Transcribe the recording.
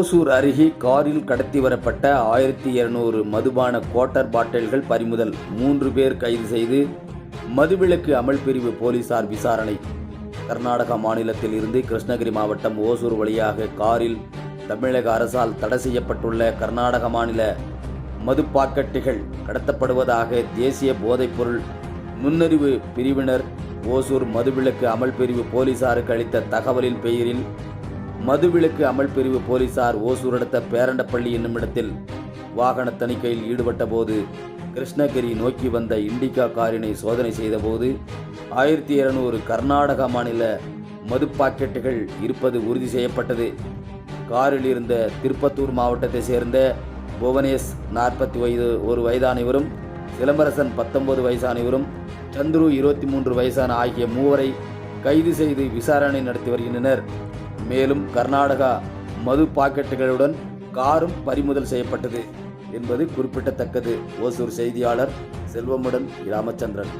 ஓசூர் அருகே காரில் கடத்தி வரப்பட்ட ஆயிரத்தி இருநூறு மதுபான குவார்ட்டர் பாட்டில்கள் பறிமுதல். மூன்று பேர் கைது செய்து மதுவிலக்கு அமல் பிரிவு போலீசார் விசாரணை. கர்நாடக மாநிலத்தில் இருந்து கிருஷ்ணகிரி மாவட்டம் ஓசூர் வழியாக காரில் தமிழக அரசால் தடை செய்யப்பட்டுள்ள கர்நாடக மாநில மது பாக்கெட்டுகள் கடத்தப்படுவதாக தேசிய போதைப்பொருள் நுண்ணறிவு பிரிவினர் ஓசூர் மதுவிலக்கு அமல் பிரிவு போலீசாருக்கு அளித்த தகவலின் பெயரில் மதுவிலக்கு அமல் பிரிவு போலீசார் ஓசூர் அடுத்த பேரண்டப்பள்ளி என்னுமிடத்தில் வாகன தணிக்கையில் ஈடுபட்ட போது கிருஷ்ணகிரி நோக்கி வந்த இண்டிகா காரினை சோதனை செய்தபோது ஆயிரத்தி இருநூறு கர்நாடக மாநில மது பாக்கெட்டுகள் இருப்பது உறுதி செய்யப்பட்டது. காரில் இருந்த திருப்பத்தூர் மாவட்டத்தை சேர்ந்த புவனேஷ் நாற்பத்தி வயது ஒரு வயதான இவரும் சிலம்பரசன் பத்தொன்பது வயசான இவரும் சந்துரு இருபத்தி மூன்று வயசான ஆகிய மூவரை கைது செய்து விசாரணை நடத்தி வருகின்றனர். மேலும் கர்நாடகா மது பாக்கெட்டுகளுடன் காரும் பறிமுதல் செய்யப்பட்டது என்பது குறிப்பிடத்தக்கது. ஓசூர் செய்தியாளர் செல்வமுடன் ராமச்சந்திரன்